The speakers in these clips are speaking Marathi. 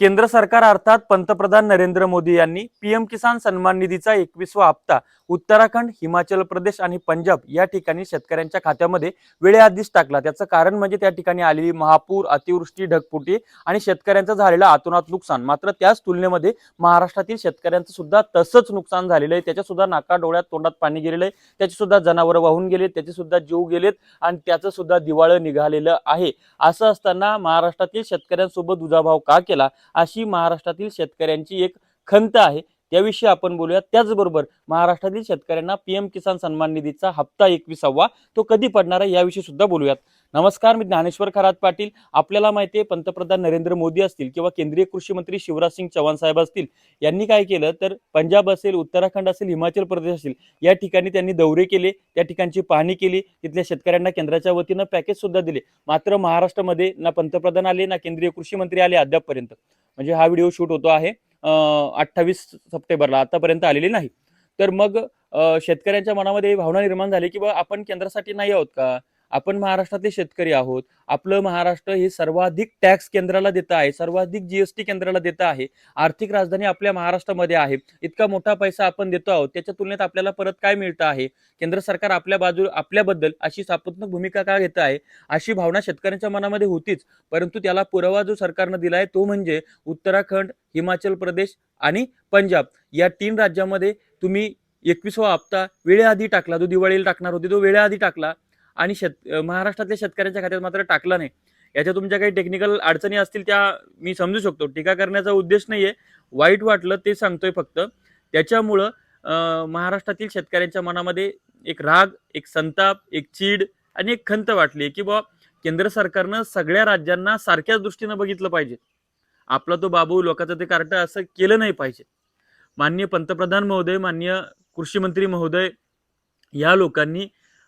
केंद्र सरकार अर्थात पंतप्रधान नरेंद्र मोदी यांनी पीएम किसान सन्मान निधीचा एकवीसवा हप्ता उत्तराखंड हिमाचल प्रदेश आणि पंजाब या ठिकाणी शेतकऱ्यांच्या खात्यामध्ये वेळेआधीच टाकला. त्याचं कारण म्हणजे त्या ठिकाणी आलेली महापूर अतिवृष्टी ढगफुटी आणि शेतकऱ्यांचं झालेलं आतोनात नुकसान. मात्र त्याच तुलनेमध्ये महाराष्ट्रातील शेतकऱ्यांचं सुद्धा तसंच नुकसान झालेलं आहे. त्याच्या सुद्धा नाका डोळ्यात तोंडात पाणी गेलेलं आहे. त्याची सुद्धा जनावरं वाहून गेलेत त्याचे सुद्धा जीव गेलेत आणि त्याचं सुद्धा दिवाळं निघालेलं आहे. असं असताना महाराष्ट्रातील शेतकऱ्यांसोबत दुजाभाव का केला? अशी महाराष्ट्रातील शेतकऱ्यांची एक खंत आहे. याविषयी आपण बोलूया त्याचबरोबर महाराष्ट्रातील शेतकऱ्यांना पीएम किसान सन्मान निधीचा हप्ता एकविसावा तो कधी पडणार आहे याविषयी सुद्धा बोलूयात. नमस्कार मी ज्ञानेश्वर खरात पाटील. आपल्याला माहिती आहे पंतप्रधान नरेंद्र मोदी असतील किंवा केंद्रीय कृषी मंत्री शिवराज सिंग चव्हाण साहेब असतील यांनी काय केलं? तर पंजाब असेल उत्तराखंड असेल हिमाचल प्रदेश असेल या ठिकाणी त्यांनी दौरे केले त्या ठिकाणची पाहणी केली तिथल्या शेतकऱ्यांना केंद्राच्या वतीनं पॅकेज सुद्धा दिले. मात्र महाराष्ट्रामध्ये ना पंतप्रधान आले ना केंद्रीय कृषी मंत्री आले अद्यापपर्यंत. म्हणजे हा व्हिडिओ शूट होतो आहे. अठ्ठावीस सप्टेंबरला आतापर्यंत आलेली नाही. तर मग शेतकऱ्यांच्या मनामध्ये भावना निर्माण झाली की बा आपण केंद्रासाठी नाही आहोत का? आपण महाराष्ट्रातले शेतकरी आहोत. आपलं महाराष्ट्र हे सर्वाधिक टॅक्स केंद्राला देतं आहे. सर्वाधिक जीएसटी केंद्राला देतं आहे. आर्थिक राजधानी आपल्या महाराष्ट्रामध्ये आहे. इतका मोठा पैसा आपण देतो आहोत. त्याच्या तुलनेत आपल्याला परत काय मिळतं आहे? केंद्र सरकार आपल्या बाजू आपल्याबद्दल अशी सापत्मक भूमिका का घेत आहे? अशी भावना शेतकऱ्यांच्या मनामध्ये होतीच. परंतु त्याला पुरावा जो सरकारनं दिला आहे तो म्हणजे उत्तराखंड हिमाचल प्रदेश आणि पंजाब. या तीन राज्यामध्ये तुम्ही एकवीसवा हप्ता वेळेआधी टाकला. जो दिवाळीला टाकणार होते तो वेळेआधी टाकला. आणि शेत महाराष्ट्रातल्या शेतकऱ्यांच्या खात्यात मात्र टाकला नाही. याच्या तुमच्या काही टेक्निकल अडचणी असतील त्या मी समजू शकतो. टीका करण्याचा उद्देश नाहीये. वाईट वाटलं ते सांगतोय फक्त. त्याच्यामुळं महाराष्ट्रातील शेतकऱ्यांच्या मनामध्ये एक राग एक संताप एक चीड आणि एक खंत वाटली की बुवा केंद्र सरकारनं सगळ्या राज्यांना सारख्याच दृष्टीनं बघितलं पाहिजे. आपला तो बाबू लोकांचं ते कार्ट असं केलं नाही पाहिजे. माननीय पंतप्रधान महोदय माननीय कृषी मंत्री महोदय या लोकांनी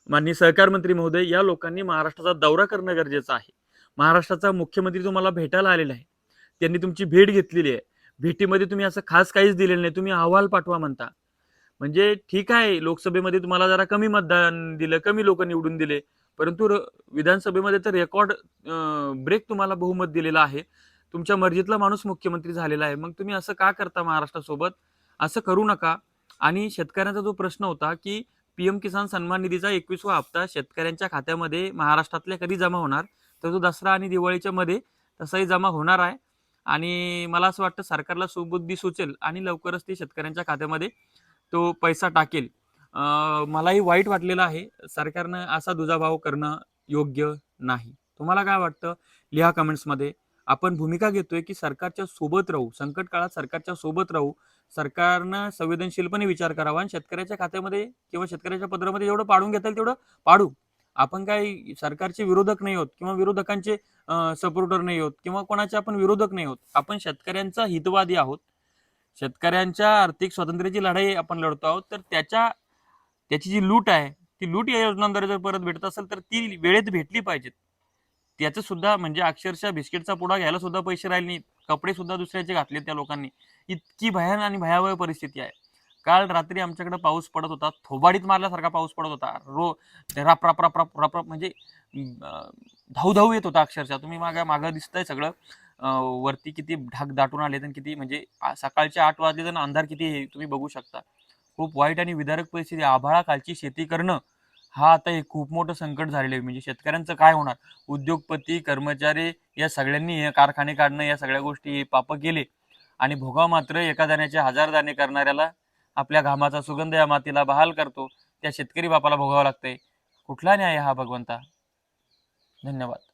माननीय सहकार मंत्री महोदय या लोकांनी महाराष्ट्राचा दौरा करणं गरजेचं आहे. महाराष्ट्राचा मुख्यमंत्री तुम्हाला भेटायला आलेला आहे. त्यांनी तुमची भेट घेतलेली आहे. भेटीमध्ये तुम्ही असं खास काहीच दिलेलं नाही. तुम्ही अहवाल पाठवा म्हणता. म्हणजे ठीक आहे लोकसभेमध्ये तुम्हाला जरा कमी मतदान दिलं कमी लोक निवडून दिले. परंतु र- विधानसभेमध्ये तर रेकॉर्ड ब्रेक तुम्हाला बहुमत दिलेलं आहे. तुमच्या मर्जीतला माणूस मुख्यमंत्री झालेला आहे. मग तुम्ही असं का करता महाराष्ट्रासोबत? असं करू नका. आणि शेतकऱ्यांचा जो प्रश्न होता की पीएम किसान सन्मान निधीचा एकवीसवा हप्ता शेतकऱ्यांच्या खात्यामध्ये महाराष्ट्रातल्या कधी जमा होणार? तर तो दसरा आणि दिवाळीच्या मध्ये तसाही जमा होणार आहे. आणि मला असं वाटतं सरकारला सुबुद्धी सुचेल आणि लवकरच ते शेतकऱ्यांच्या खात्यामध्ये तो पैसा टाकेल. मलाही वाईट वाटलेलं आहे. सरकारनं असा दुजाभाव करणं योग्य नाही. तुम्हाला काय वाटतं? लिहा कमेंट्समध्ये आपण भूमिका घेतोय की सरकारच्या सोबत राहू संकट काळात सरकारच्या सोबत राहू सरकारनं संवेदनशीलपणे विचार करावा आणि शेतकऱ्याच्या खात्यामध्ये किंवा शेतकऱ्याच्या पत्रामध्ये जेवढं पाडून घेता येईल तेवढं पाडू. आपण काही सरकारचे विरोधक नाही आहोत किंवा विरोधकांचे सपोर्टर नाही आहोत किंवा कोणाचे आपण विरोधक नाही आहोत आपण शेतकऱ्यांचा हितवादी आहोत. शेतकऱ्यांच्या आर्थिक स्वातंत्र्याची लढाई आपण लढतो आहोत तर त्याच्या त्याची जी लूट आहे ती लूट या योजनांद्वारे जर परत भेटत असेल तर ती वेळेत भेटली पाहिजेत. त्याचं सुद्धा म्हणजे अक्षरशः बिस्किटचा पुडा घ्यायला सुद्धा पैसे राहिले नाहीत. कपडे सुद्धा दुसऱ्याचे घातले त्या लोकांनी. इतकी भयान आणि भयावह परिस्थिती आहे. काल रात्री आमच्याकडे पाऊस पडत होता. थोबाडीत मारल्यासारखा पाऊस पडत होता. रो राप राप राप राप राप म्हणजे अं, धाऊ येत होता अक्षरशः. तुम्ही मागा मागं दिसतंय सगळं. वरती किती ढाक दाटून आले तर किती म्हणजे सकाळच्या सकाळचे आठ वाजले तर अंधार किती हे तुम्ही बघू शकता. खूप वाईट आणि विदारक परिस्थिती आभाळा कालची शेती करणं हा आता एक खूप मोठं संकट झालेलं आहे. म्हणजे शेतकऱ्यांचं काय होणार? उद्योगपती कर्मचारी या सगळ्यांनी हे कारखाने काढणं या सगळ्या गोष्टी पाप केले. आणि भोगा मात्र एका दाण्याचे हजार दाणे करणाऱ्याला आपल्या घामाचा सुगंध या मातीला बहाल करतो. त्या शेतकरी बापाला भोगावं लागतंय. कुठला न्याय हा भगवंता? धन्यवाद.